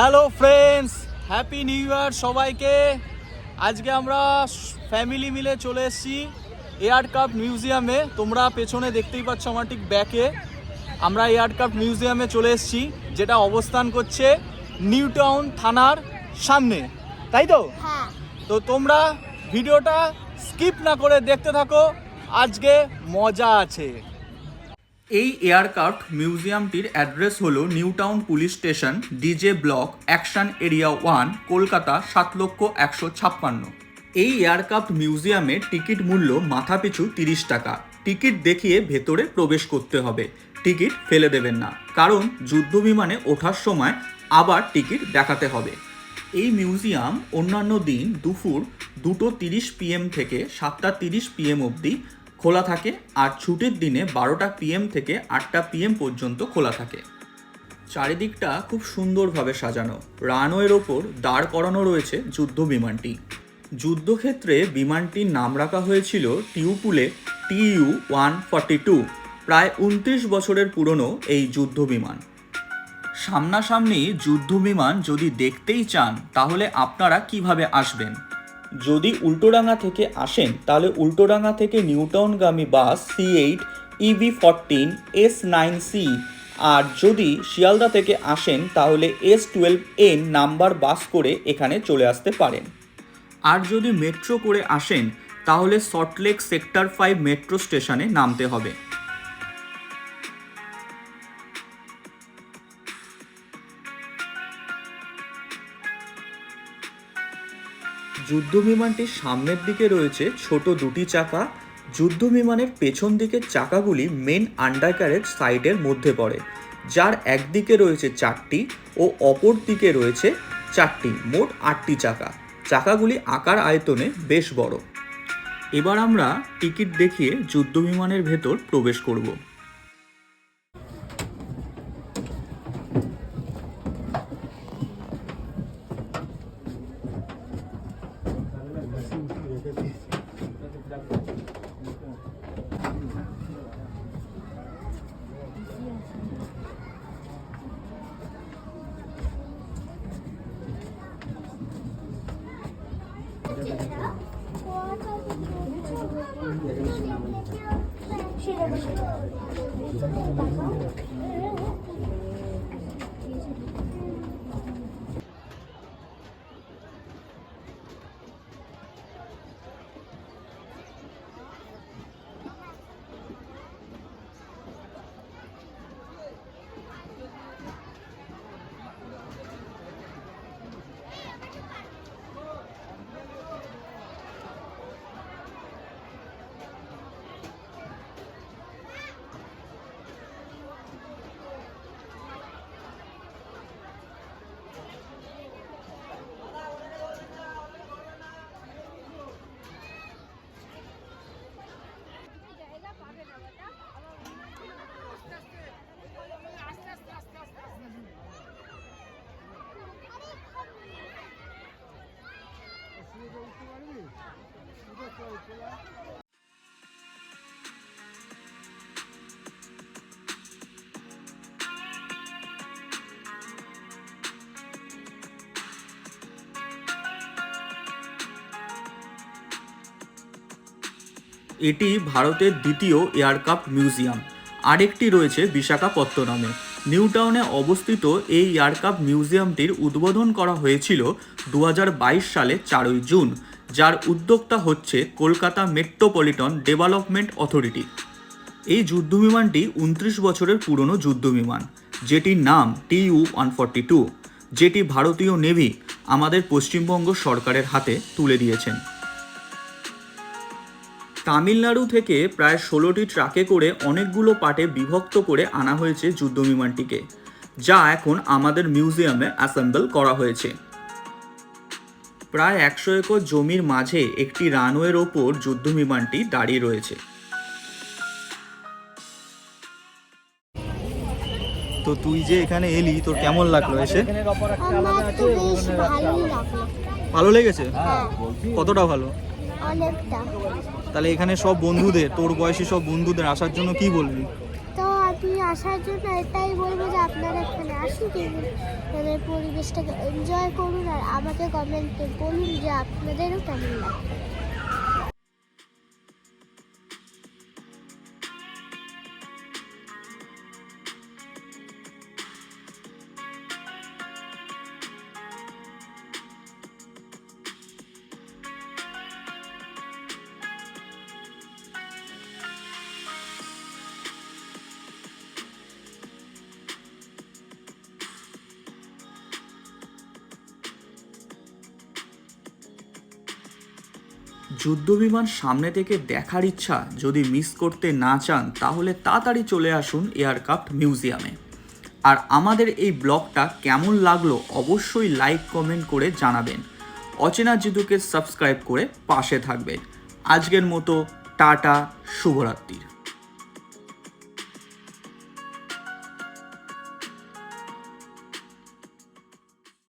Hello friends happy new year সবাইকে। আজকে আমরা ফ্যামিলি মিলে চলে এসেছি এয়ার কাপ মিউজিয়ামে তোমরা পেছনে দেখতেই পাচ্ছ আমার ঠিক ব্যাকে আমরা এয়ার কাপ মিউজিয়ামে চলে এসেছি যেটা অবস্থান করছে নিউ টাউন থানার সামনে। তাই তো? হ্যাঁ। তো তোমরা ভিডিওটা স্কিপ না করে দেখতে থাকো। আজকে মজা আছে। এই এয়ারক্রাফট মিউজিয়ামটির অ্যাড্রেস হল New Town police station, DJ block, action area one, Kolkata, সাত লক্ষ একশো ছাপ্পান্ন। এই এয়ারক্রাফট মিউজিয়ামে টিকিট মূল্য মাথাপিছু তিরিশ টাকা। টিকিট দেখিয়ে ভেতরে প্রবেশ করতে হবে। টিকিট ফেলে দেবেন না। কারণ যুদ্ধ বিমানে ওঠার সময় আবার টিকিট দেখাতে হবে। এই মিউজিয়াম অন্যান্য দিন দুপুর দুটো তিরিশ পিএম থেকে সাতটা তিরিশ পিএম অবধি খোলা থাকে আর ছুটির দিনে বারোটা পিএম থেকে আটটা পিএম পর্যন্ত খোলা থাকে। চারিদিকটা খুব সুন্দরভাবে সাজানো। রানওয়ের ওপর দাঁড় করানো রয়েছে যুদ্ধ বিমানটি। যুদ্ধক্ষেত্রে বিমানটির নাম রাখা হয়েছিল Tupolev TU one forty two, প্রায় উনত্রিশ বছরের পুরনো এই যুদ্ধ বিমান। সামনাসামনি যুদ্ধ বিমান যদি দেখতেই চান, তাহলে আপনারা কীভাবে আসবেন? যদি উল্টোডাঙ্গা থেকে আসেন, তাহলে উল্টোডাঙ্গা থেকে নিউটাউনগামী bus C eight EV fourteen S nine C আর যদি শিয়ালদা থেকে আসেন, তাহলে S twelve N number bus করে এখানে চলে আসতে পারেন। আর যদি মেট্রো করে আসেন, তাহলে সল্টলেক সেক্টর ফাইভ মেট্রো স্টেশনে নামতে হবে। যুদ্ধ বিমানটির সামনের দিকে রয়েছে ছোট দুটি চাকা। যুদ্ধ বিমানের পেছন দিকের চাকাগুলি মেন আন্ডার ক্যারেজ সাইডের মধ্যে পড়ে, যার একদিকে রয়েছে চারটি ও অপর দিকে রয়েছে চারটি, মোট আটটি চাকা। চাকাগুলি আকার আয়তনে বেশ বড়। এবার আমরা টিকিট দেখিয়ে যুদ্ধ বিমানের ভেতর প্রবেশ করব। 也就算是个宝宝没有任 এটি ভারতের দ্বিতীয় এয়ারক্রাফট মিউজিয়াম। আরেকটি রয়েছে বিশাখাপত্তনমে। নিউ টাউনে অবস্থিত এই এয়ারক্রাফট মিউজিয়ামটির উদ্বোধন করা হয়েছিল দু হাজার বাইশ সালে চারই জুন, যার উদ্যোক্তা হচ্ছে কলকাতা মেট্রোপলিটন ডেভেলপমেন্ট অথরিটি। এই যুদ্ধবিমানটি উনত্রিশ বছরের পুরনো যুদ্ধবিমান, যেটির নাম টিইউ ওয়ান ফর্টি টু, যেটি ভারতীয় নেভি আমাদের পশ্চিমবঙ্গ সরকারের হাতে তুলে দিয়েছেন। তামিলনাড়ু থেকে প্রায় ষোলোটি ট্রাকে করে অনেকগুলো পার্টে বিভক্ত করে আনা হয়েছে যুদ্ধবিমানটিকে যা এখন আমাদের মিউজিয়ামে অ্যাসেম্বল করা হয়েছে। প্রায় একশো একর জমির মাঝে একটি রানওয়ের ওপর যুদ্ধবিমানটি দাঁড়িয়ে রয়েছে। তো তুই যে এখানে এলি তোর কেমন লাগল এসে? ভালো লেগেছে? হ্যাঁ। কতটা ভালো? অনেকটা। তাহলে এখানে সব বন্ধুদের তোর বয়সী সব বন্ধুদের আসার জন্য কি বলবি? তো আপনি আসার জন্য এটাই বলব যে আপনারা এখানে আসুন এখানে পরিবেশটাকে এনজয় করুন আর আমাকে কমেন্টে বলুন যে আপনাদেরও কেমন লাগে যুদ্ধবিমান সামনে থেকে দেখার ইচ্ছা যদি মিস করতে না চান, তাহলে তাড়াতাড়ি চলে আসুন এয়ারক্রাফট মিউজিয়ামে। আর আমাদের এই ব্লগটা কেমন লাগল অবশ্যই লাইক, কমেন্ট করে জানাবেন। অচেনা জিদুকে সাবস্ক্রাইব করে পাশে থাকবেন। আজকের মতো টাটা শুভরাত্রির